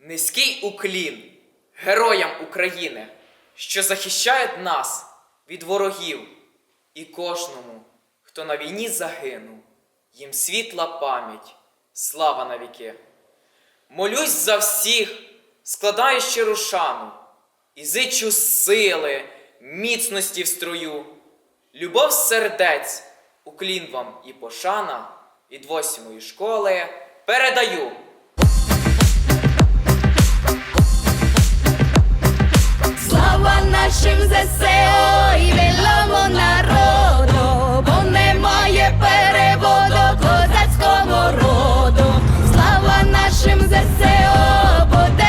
Низький уклін героям України, що захищають нас від ворогів, і кожному, хто на війні загинув, їм світла пам'ять, слава навіки. Молюсь за всіх, складаю щиру шану, і зичу сили, міцності в строю, любов сердець, уклін вам і пошана від восьмої школи передаю. Слава нашим ЗСО і білому народу, бо немає переводу козацького роду. Слава нашим ЗСО, буде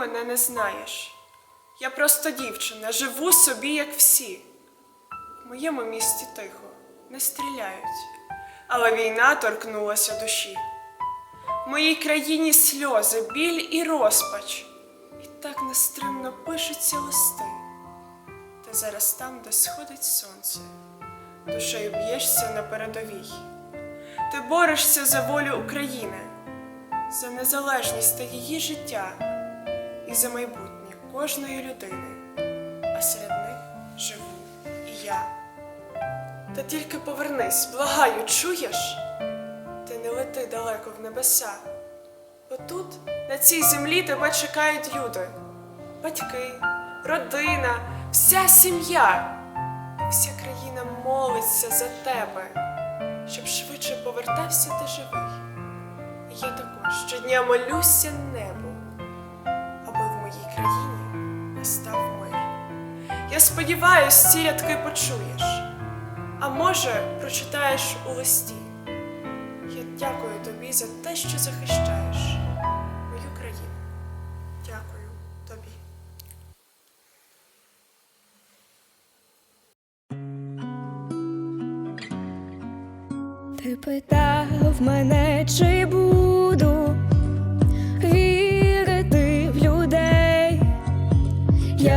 мене не знаєш. Я просто дівчина, живу собі, як всі. В моєму місті тихо, не стріляють, але війна торкнулася душі. В моїй країні сльози, біль і розпач. І так нестримно пишуться листи. Ти зараз там, де сходить сонце, душею б'єшся на передовій. Ти борешся за волю України за незалежність та її життя і за майбутнє кожної людини, а серед них живу і я. Та тільки повернись, благаю, чуєш? Ти не лети далеко в небеса, бо тут, на цій землі, тебе чекають люди, батьки, родина, вся сім'я, вся країна молиться за тебе, щоб швидше повертався ти живий. Я також щодня молюся небу, настав. Я сподіваюсь, ці рядки почуєш, а може, прочитаєш у листі. Я дякую тобі за те, що захищаєш мою країну. Дякую тобі. Ти питав мене, чи буду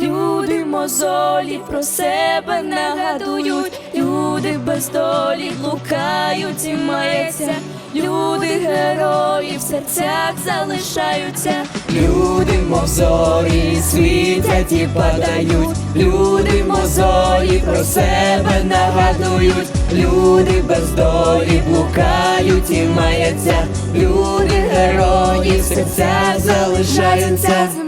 люди мозолі про себе нагадують, люди без долі блукають і маються, люди герої в серцях залишаються. Люди мозолі світять і падають, люди мозолі про себе нагадують, люди без долі блукають і маяться, люди герої в серцях залишаються.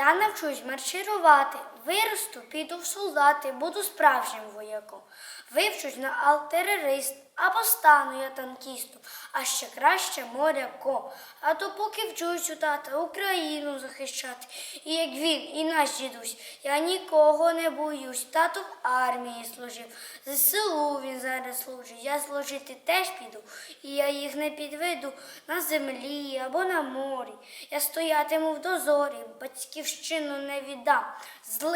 Я навчусь марширувати, виросту, піду в солдати, буду справжнім вояком. Вивчусь на артилерист, Або стану я танкістом, а ще краще моряком. А то поки вчусь у тата Україну захищати. І як він, і наш дідусь, я нікого не боюсь. Тато в армії служив, ЗСУ він зараз служить. Я служити теж піду, і я їх не підведу на землі або на морі. Я стоятиму в дозорі, батьківщину не віддам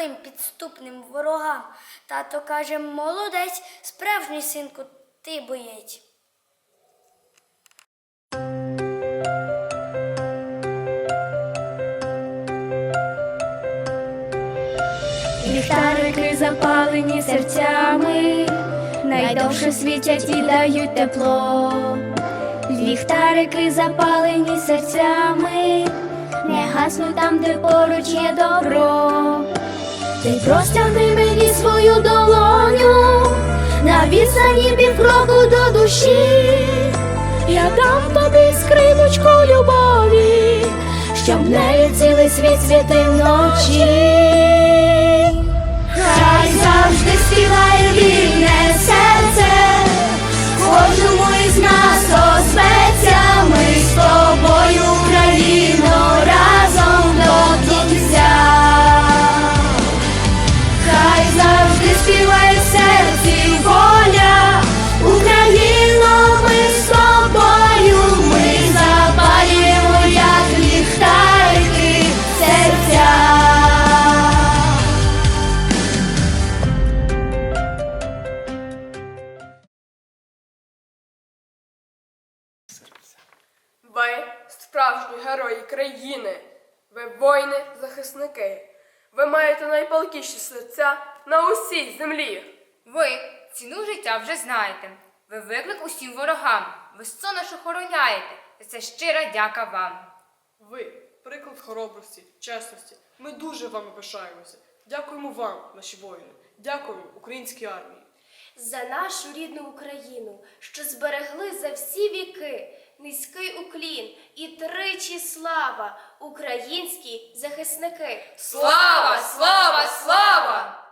злим підступним ворогам. Тато каже, молодець, справжній синку, ти боєць. Ліхтарики запалені серцями, найдовше світять і дають тепло. Ліхтарики запалені серцями, не гаснуть там, де поруч є добро. Ти простягни мені свою долоню, на відстані півкроку до душі. Я дам тобі скриночку любові, щоб нею цілий світ світив вночі. Хай завжди співає справжні герої країни, ви воїни-захисники. Ви маєте найпалкіші серця на усій землі. Ви ціну життя вже знаєте. Ви виклик усім ворогам. Ви сонаш охороняєте. За це щира дяка вам. Ви приклад хоробрості, чесності. Ми дуже вами пишаємося. Дякуємо вам, наші воїни. Дякуємо українській армії. за нашу рідну Україну, що зберегли за всі віки низький уклін і тричі слава українські захисники. Слава, слава, слава!